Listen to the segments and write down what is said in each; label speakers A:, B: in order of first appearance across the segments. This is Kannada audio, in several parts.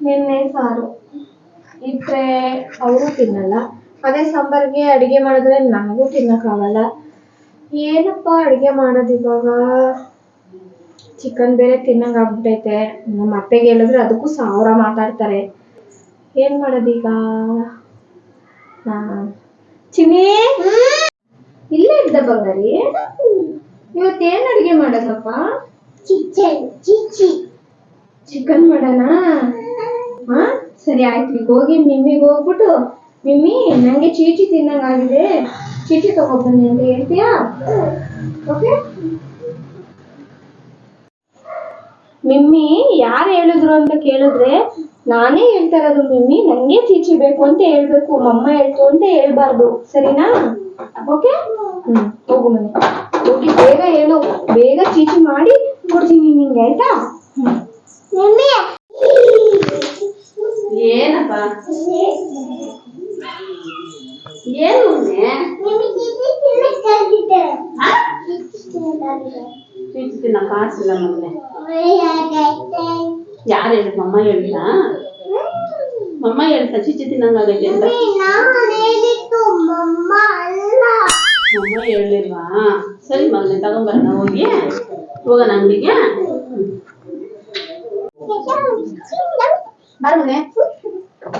A: ನಿನ್ನೆ ಸಾರು. ಇದ್ರೆ ಅವರು ತಿನ್ನಲ್ಲ. ಅದೇ ಸಾಂಬಾರ್ಗೆ ಅಡಿಗೆ ಮಾಡಿದ್ರೆ ನನಗೂ ತಿನ್ನಕ್ಕಾಗಲ್ಲ. ಏನಪ್ಪ ಅಡಿಗೆ ಮಾಡೋದು ಇವಾಗ? ಚಿಕನ್ ಬೇರೆ ತಿನ್ನಂಗ್ ಆಗ್ಬಿಟ್ಟೈತೆ ನಮ್ಮ ಅತ್ತೆಗೆ ಹೇಳಿದ್ರೆ ಅದಕ್ಕೂ ಸಾವಿರ ಮಾತಾಡ್ತಾರೆ. ಏನ್ ಮಾಡೋದೀಗ ಈಗ? ಚಿನ್ನಿ! ಇಲ್ಲೇ ಇದ್ದ ಬಂಗಾರಿ? ಇವತ್ತೇನ್ ಅಡಿಗೆ ಮಾಡೋದಪ್ಪ? ಚಿಕನ್ ಮಾಡೋಣ ಹಾ? ಸರಿ ಆಯ್ತು. ಈಗ ಹೋಗಿ ಮಿಮ್ಮಿಗೆ ಹೋಗ್ಬಿಟ್ಟು, ಮಿಮ್ಮಿ, ನಂಗೆ ಚೀಚಿ ತಿನ್ನಂಗಾಗಿದೆ. ಚೀಟಿ ತಗೋಬನ್ನಿ ಅಂತ ಹೇಳ್ತೀಯಾ? ಓಕೆ ಮಿಮ್ಮಿ, ಯಾರು ಹೇಳಿದ್ರು ಅಂತ ಕೇಳಿದ್ರೆ, ನಾನೇ ಹೇಳ್ತಾ ಇರೋದು ಮಿಮ್ಮಿ, ನಂಗೆ ಚೀಚಿ ಬೇಕು ಅಂತ ಹೇಳ್ಬೇಕು. ಮಮ್ಮ ಹೇಳ್ತು ಅಂತ ಹೇಳ್ಬಾರ್ದು. ಸರಿನಾ? ಓಕೆ ಹೋಗು ಮನೆ. ಹೋಗಿ ಬೇಗ ಹೇಳು. ಬೇಗ ಚೀಚಿ ಮಾಡಿ ಕೊಡ್ತೀನಿ ನಿಂಗೆ, ಆಯ್ತಾ? ಹ್ಮ್.
B: ಏನಪ್ಪ ಏನು ಉಣ್ಣೆ? ಆ? ಚೀಚಿ ತಿನ್ನ ಕಾಸಿಲ್ಲ ಮಗನೆ ಯಾರು ಹೇಳಿದ್ ಮಮ್ಮ ಹೇಳಿದ ಮಮ್ಮ ಹೇಳ್ತಾ ಚೀಚಿ ತಿನ್ನಂಗಾಗೈತೆ ಅಂತ ಮಮ್ಮ ಹೇಳಿಲ್ವಾ ಸರಿ ಮಗನೆ ತಗೊಂಬರೋಣ ಹೋಗಿ ಹೋಗೋಣ ಅಂಗಡಿಗೆ ಬಾರ ಮಗನೆ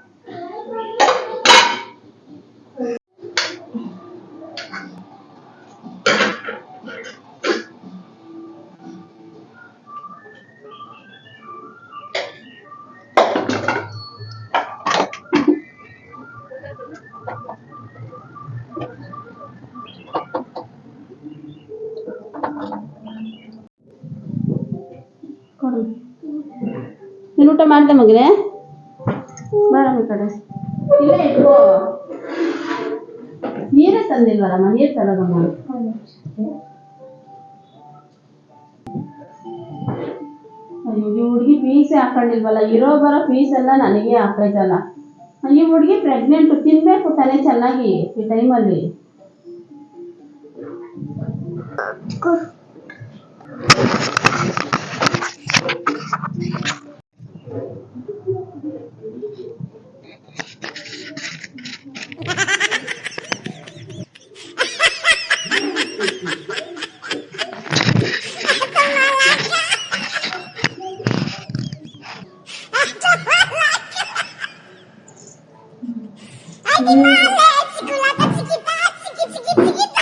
B: ನೀನು ಊಟ ಮಾಡ್ದೆ ಮಗನೆ? ಬರಮ್ಮ ಈ ಕಡೆ. ಇಲ್ಲೇ ಇಟ್ಕೋ. ನೀರೇ ತಂದಿಲ್ವಲ್ಲಮ್ಮ? ನೀರು ತರೋದಮ್ಮ. ಅಯ್ಯೋ ಈ ಹುಡುಗಿ ಪೀಸೇ ಹಾಕೊಂಡಿಲ್ವಲ್ಲ? ಇರೋ ಬರೋ ಪೀಸ್ ಎಲ್ಲ ನನಗೆ ಹಾಕೈತಲ್ಲ ಈ ಹುಡುಗಿ ಪ್ರೆಗ್ನೆಂಟ್ ತಿನ್ಬೇಕು ತಾನೇ ಚೆನ್ನಾಗಿ ಈ ಟೈಮಲ್ಲಿ Animale, ciculata, cichita, cichi, cichi, cichita.